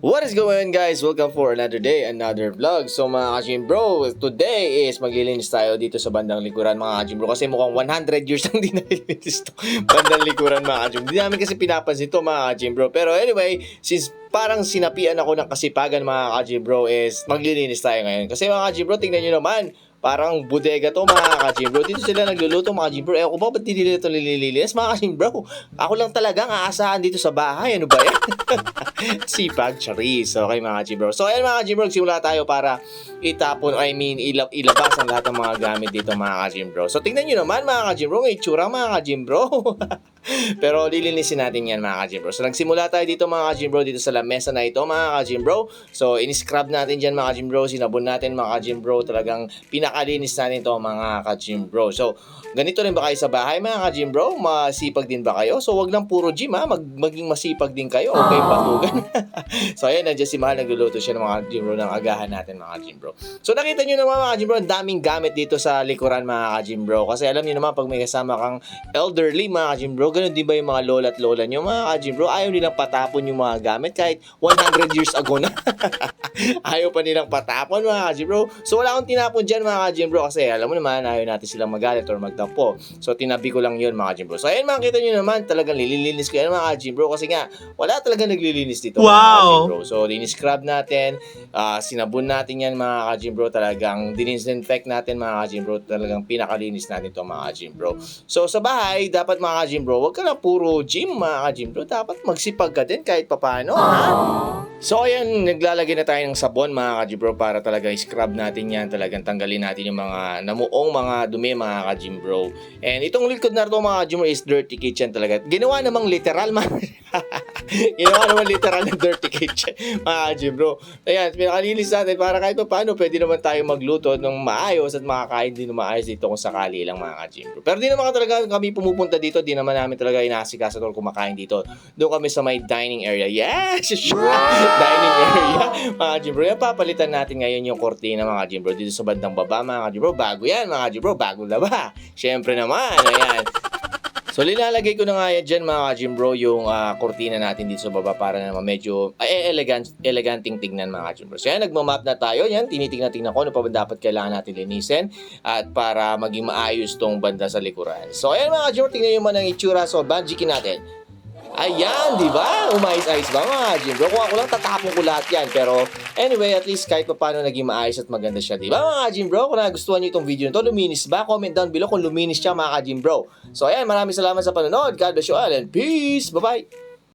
What is going on guys? Welcome for another day, another vlog. So mga kajim bro, today is maglilinis tayo dito sa bandang likuran mga kajim bro. Kasi mukhang 100 years lang din nalilinis to bandang likuran mga kajim. Hindi namin kasi pinapansin to mga kajim bro. Pero anyway, since parang sinapian ako ng kasipagan mga kajim bro is maglilinis tayo ngayon. Kasi mga kajim bro, tingnan nyo naman, Parang bodega to mga ka-gym bro. Dito sila nagluluto mga gym bro. Eh ako ba ba't di nila ito nililinis mga ka-gym bro? Ako lang talaga ang aasahan dito sa bahay. Ano ba yan? Sipag, charis. Okay mga gym bro. So ayan mga gym bro, simula tayo para itapon, I mean ila- ilabas ang lahat ng mga gamit dito mga ka-gym bro. So tingnan nyo naman mga ka-gym bro, ang itsura mga ka-gym bro. Pero lilinisin natin yan mga ka-gym bro. So nagsimula tayo dito mga ka-gym bro dito sa lamesa na ito mga ka-gym bro. So in-scrub natin dyan mga ka-gym bro. Sinabon natin mga ka-gym bro. Talagang pinakalinis natin to mga ka-gym bro. So ganito rin ba kayo sa bahay mga ka-gym bro? Masipag din ba kayo? So wag lang puro gym ha. Mag maging masipag din kayo. Okay, patugan. so ayan, nandiyan si Mahal nagluluto siya ng mga gym bro ng agahan natin mga gym bro. So nakita nyo naman mga gym bro, ang daming gamit dito sa likuran mga ka-gym bro. Kasi alam niyo naman pag may kasama kang elderly mga gym bro, ganun din ba yung mga lola at lola nyo mga ka-gym bro? Ayaw nilang patapon yung mga gamit kahit 100 years ago na. ayaw pa nilang patapon mga ka-gym bro. So wala akong tinapon dyan mga ka-gym bro kasi alam mo naman ayaw natin silang magalit or magtampo. So tinabi ko lang yun mga ka-gym bro. So ayun makita nyo naman talagang nililinis ko yan mga ka-gym bro kasi nga wala talaga naglilinis dito mga Wow! ka-gym bro. So diniscrub natin, ah, sinabon natin yan mga ka-gym bro. Talagang dininfect natin mga ka-gym bro. Talagang pinakalinis natin to mga ka-gym bro. So sa bahay, dapat mga ka-gym bro, wag ka lang puro gym mga ka-gym bro. Dapat magsipag ka din kahit papano ha. So ayan, naglalagay na tayo ng sabon mga ka bro para talaga scrub natin yan. Talagang tanggalin natin yung mga namuong mga dumi mga ka bro. And itong likod na ito mga ka bro is dirty kitchen talaga. Ginawa namang literal man. Ginawa naman literal na dirty kitchen mga ka bro. Ayan, pinakalinis natin para kahit pa paano pwede naman tayo magluto ng maayos at makakain din ng maayos dito kung sakali lang mga ka bro. Pero di naman talaga kami pumupunta dito, di naman namin talaga inaasikaso or kumakain dito. Doon kami sa may dining area. Yes! Sure! dining area. Mga Jimbro, yan papalitan natin ngayon yung kortina mga Jimbro dito sa bandang baba mga Jimbro. Bago yan mga Jimbro, bago na ba? Siyempre naman, ayan. So linalagay ko na nga yan dyan mga Jimbro yung ah, kortina natin dito sa baba para naman medyo ay, elegant, eleganting tignan mga Jimbro. So yan, nagmamap na tayo. Yan, tinitingnan-tingnan ko ano pa dapat kailangan natin linisin at para maging maayos tong banda sa likuran. So ayan mga Jimbro, tingnan nyo man ang itsura. So banjikin natin. Ayan, di ba? Umayos-ayos ba mga gym bro? Kung ako lang tatapon ko lahat yan. Pero anyway, at least kahit pa paano naging maayos at maganda siya, di ba mga gym bro? Kung nagustuhan niyo itong video nito, luminis ba? Comment down below kung luminis siya mga gym bro. So ayan, maraming salamat sa panonood. God bless you all and peace! Bye-bye!